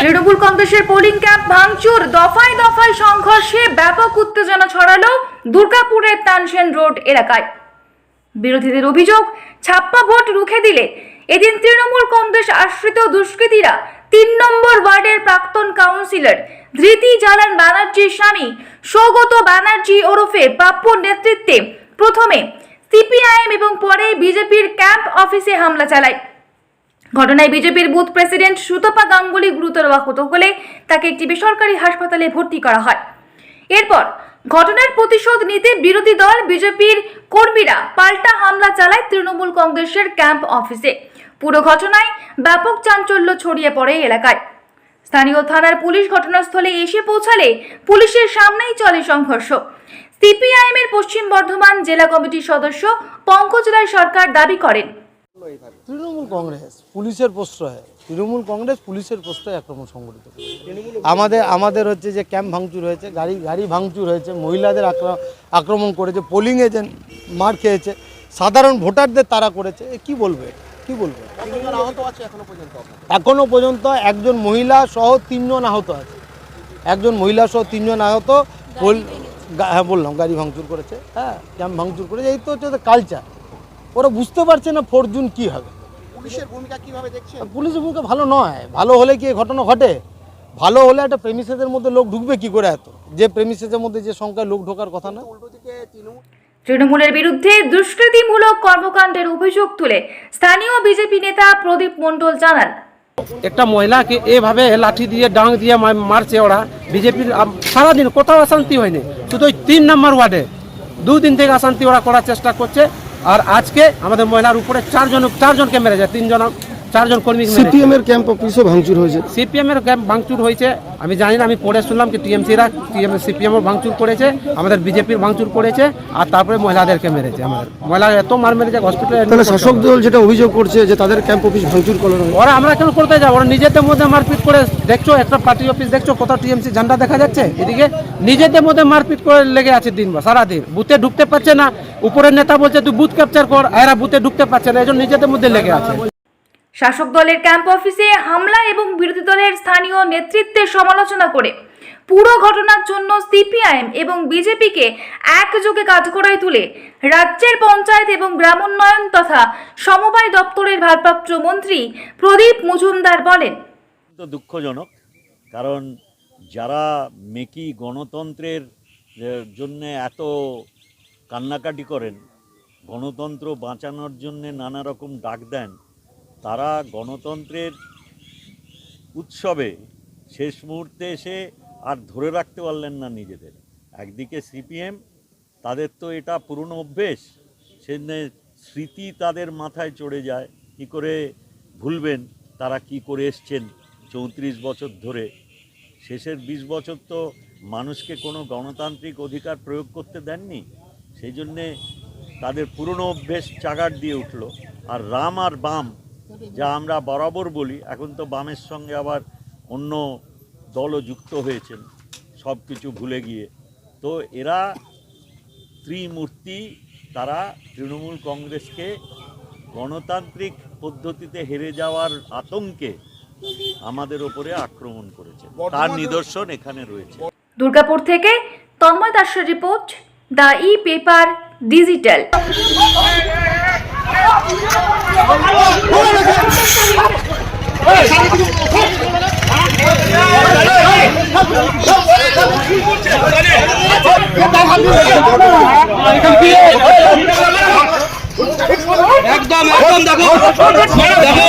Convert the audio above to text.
তৃণমূল কংগ্রেসের polling camp ভাঙচুর। দফায় দফায় সংঘর্ষে ব্যাপক উত্তেজনা ছড়ালো দুর্গাপুরের তানসেন রোড এলাকায়। বিরোধীদের অভিযোগ, ছাপ্পা ভোট রুখে দিলে। এদিন তৃণমূল কংগ্রেস আশ্রিত দুষ্কৃতীরা তিন নম্বর ওয়ার্ডের প্রাক্তন কাউন্সিলর ধৃতি জালান ব্যানার্জির স্বামী সৌগত ব্যানার্জি ওরফে প্রাপ্যর নেতৃত্বে প্রথমে সিপিআইএম এবং পরে বিজেপির ক্যাম্প অফিসে হামলা চালায়। ঘটনায় বিজেপির বুথ প্রেসিডেন্ট সুতপা গাঙ্গুলি গুরুতর আহত হলে তাকে একটি বেসরকারি হাসপাতালে ভর্তি করা হয়। এরপর ঘটনার প্রতিশোধ নিতে বিরোধী দল বিজেপির কর্মীরা পাল্টা হামলা চালায় তৃণমূল কংগ্রেসের ক্যাম্প অফিসে। পুরো ঘটনায় ব্যাপক চাঞ্চল্য ছড়িয়ে পড়ে এলাকায়। স্থানীয় থানার পুলিশ ঘটনাস্থলে এসে পৌঁছালে পুলিশের সামনেই চলে সংঘর্ষ। সিপিআইএম এর পশ্চিম বর্ধমান জেলা কমিটির সদস্য পঙ্কজ রায় সরকার দাবি করেন। তৃণমূল কংগ্রেস পুলিশের প্রশ্রয়ে, তৃণমূল কংগ্রেস পুলিশের প্রশ্রয়ে আক্রমণ সংগঠিত আমাদের আমাদের হচ্ছে যে ক্যাম্প ভাঙচুর হয়েছে, গাড়ি গাড়ি ভাঙচুর হয়েছে, মহিলাদের আক্র- আক্রমণ করেছে পোলিং এজেন্ট মার খেয়েছে, সাধারণ ভোটারদের তারা করেছে কি বলবে? কি বলবে? এখনও পর্যন্ত একজন মহিলা সহ তিনজন আহত আছে। একজন মহিলা সহ তিনজন আহত। হ্যাঁ বললাম গাড়ি ভাঙচুর করেছে। হ্যাঁ ভাঙচুর করেছে। এই তো হচ্ছে কালচার ওরা বুঝতে পারছে না ফোর জুন কী হবে। পুলিশের ভূমিকা কীভাবে দেখছেন? পুলিশের ভূমিকা ভালো নয়। ভালো হলে কি এই ঘটনা ঘটে? ভালো হলে একটা প্রেমিসেসের মধ্যে লোক ঢুকবে কি করে এত? যে প্রেমিসেসের মধ্যে যে সংখ্যায় লোক ঢোকার কথা না। উল্টো দিকে তৃণমূল তৃণমূলের বিরুদ্ধে দুষ্কৃতিমূলক কর্মকাণ্ডের অভিযোগ তুলে স্থানীয় বিজেপি নেতা প্রদীপ মণ্ডল জানান। একটা মহিলাকে এভাবে লাঠি দিয়ে, ডাং দিয়ে মারছে ওরা। বিজেপির সারাদিন কোথাও অশান্তি হয়নি। শুধু ওই তিন নম্বর ওয়ার্ডে। দুদিন থেকে অশান্তি ওরা করার চেষ্টা করছে। আর আজকে আমাদের মহিলার উপরে চারজন চারজনকে মেরেছে, তিনজন চারজন কর্মী সিপিএম এর ক্যাম্প অফিসও ভাঙচুর হয়েছে। সিপিএম এর ক্যাম্প ভাঙচুর হয়েছে। আমি জানি না আমি পড়ে শুনলাম কি টিএমসিরা টিএম সিপিএম এর ভাঙচুর করেছে আমাদের বিজেপির ভাঙচুর করেছে আর তারপরে মহিলাদেরকে মেরেছে আমাদের। মহিলা এত মার মেরেছে হসপিটালে তাহলে শাসক দল যেটা অভিযোগ করছে যে তাদের ক্যাম্প অফিস ভাঙচুর করানো ওরা আমরা কেন করতে যাব? ওরা নিজেদের মধ্যে মারপিট করে দেখছ একটা পার্টি অফিস দেখছ কোথাও টিএমসি ঝান্ডা দেখা যাচ্ছে? এদিকে নিজেদের মধ্যে মারপিট করে লেগে আছে দিন সারাদিন। বুথে ঢুকতে পারছে না উপরের নেতা বলছে তুই বুথ ক্যাপচার কর। এরা বুথে ঢুকতে পারছে না এই জন্য নিজেদের মধ্যে লেগে আছে। শাসক দলের ক্যাম্প অফিসে হামলা এবং বিরোধী দলের স্থানীয় নেতৃত্বের সমালোচনা করে। পুরো ঘটনার জন্য সিপিআইএম এবং বিজেপিকে একযোগে কাঠগড়ায় তুলে রাজ্যের পঞ্চায়েত এবং গ্রামোন্নয়ন তথা সমবায় দপ্তরের ভারপ্রাপ্ত মন্ত্রী প্রদীপ মজুমদার বলেন দুঃখজনক, কারণ যারা মেকি গণতন্ত্রের জন্য এত কান্নাকাটি করেন, গণতন্ত্র বাঁচানোর জন্য নানা রকম ডাক দেন তারা গণতন্ত্রের উৎসবে শেষ মুহূর্তে এসে আর ধরে রাখতে পারলেন না নিজেদের। একদিকে সিপিএম, তাদের তো এটা পুরনো অভ্যেস, সেজন্য স্মৃতি তাদের মাথায় চড়ে যায়। কি করে ভুলবেন? তারা কি করে এসছেন চৌত্রিশ বছর ধরে? শেষের ২০ বছর তো মানুষকে কোনো গণতান্ত্রিক অধিকার প্রয়োগ করতে দেননি। সেই জন্যে তাদের পুরনো অভ্যেস চাগার দিয়ে উঠল। আর রাম আর বাম যা আমরা বরাবর বলি এখন তো বামের সঙ্গে আবার অন্য দলও যুক্ত হয়েছেন সব কিছু ভুলে গিয়ে তো এরা ত্রিমূর্তি তারা তৃণমূল কংগ্রেসকে গণতান্ত্রিক পদ্ধতিতে হেরে যাওয়ার আতঙ্কে আমাদের ওপরে আক্রমণ করেছে তার নিদর্শন এখানে রয়েছে দুর্গাপুর থেকে তন্ময় দাসের report the E paper digital একদম একদম দেখো দেখো